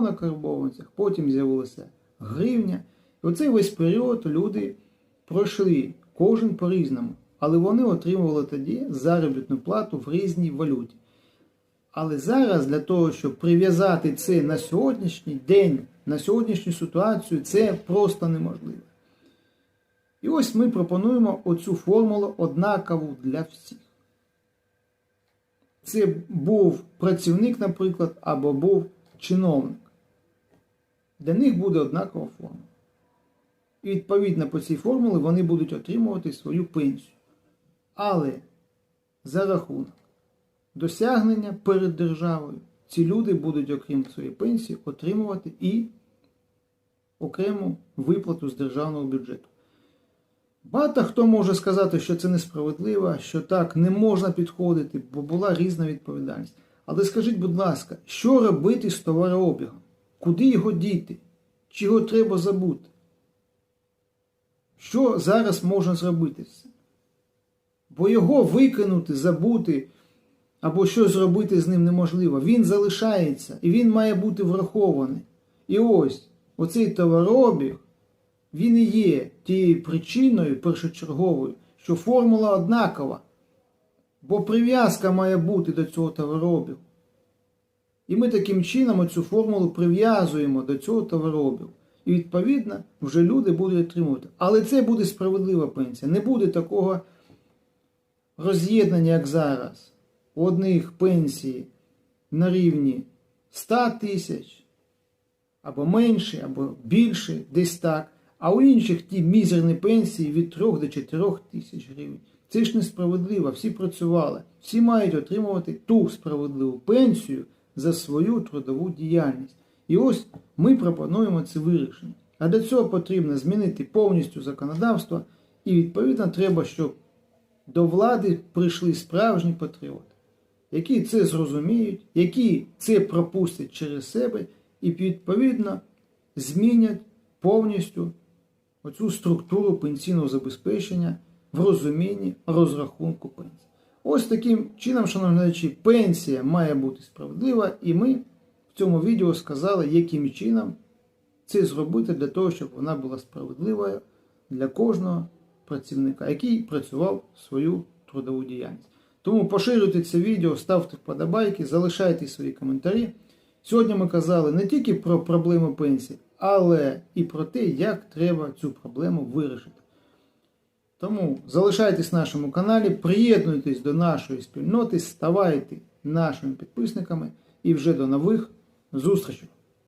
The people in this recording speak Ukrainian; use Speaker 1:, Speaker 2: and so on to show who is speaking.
Speaker 1: на карбованцях, потім з'явилася гривня. І оцей весь період люди пройшли, кожен по-різному. Але вони отримували тоді заробітну плату в різній валюті. Але зараз для того, щоб прив'язати це на сьогоднішній день, на сьогоднішню ситуацію, це просто неможливо. І ось ми пропонуємо оцю формулу однакову для всіх. Це був працівник, наприклад, або був чиновник. Для них буде однакова формула. І відповідно по цій формулі вони будуть отримувати свою пенсію. Але за рахунок досягнення перед державою ці люди будуть, окрім своєї пенсії, отримувати і окрему виплату з державного бюджету. Багато хто може сказати, що це несправедливо, що так не можна підходити, бо була різна відповідальність. Але скажіть, будь ласка, що робити з товарообігом? Куди його діти? Чи його треба забути? Що зараз можна зробити? Бо його викинути, забути або щось зробити з ним неможливо. Він залишається і він має бути врахований. І ось оцей товарообіг, він і є тією причиною першочерговою, що формула однакова. Бо прив'язка має бути до цього товарообігу. І ми таким чином цю формулу прив'язуємо до цього товарообігу. І відповідно вже люди будуть отримувати. Але це буде справедлива пенсія. Не буде такого роз'єднання, як зараз. У одних пенсії на рівні 100 тисяч, або менше, або більше, десь так. А у інших ті мізерні пенсії від 3 до 4 тисяч гривень. Це ж несправедливо, всі працювали. Всі мають отримувати ту справедливу пенсію за свою трудову діяльність. І ось ми пропонуємо це вирішення. А для цього потрібно змінити повністю законодавство, і відповідно треба, щоб до влади прийшли справжні патріоти, які це зрозуміють, які це пропустять через себе і відповідно змінять повністю оцю структуру пенсійного забезпечення в розумінні розрахунку пенсії. Ось таким чином, шановні глядачі, пенсія має бути справедлива, і ми в цьому відео сказали, яким чином це зробити для того, щоб вона була справедливою для кожного працівника, який працював свою трудову діяльність. Тому поширюйте це відео, ставте вподобайки, залишайте свої коментарі. Сьогодні ми казали не тільки про проблему пенсії, але і про те, як треба цю проблему вирішити. Тому залишайтесь на нашому каналі, приєднуйтесь до нашої спільноти, ставайте нашими підписниками і вже до нових зустрічей!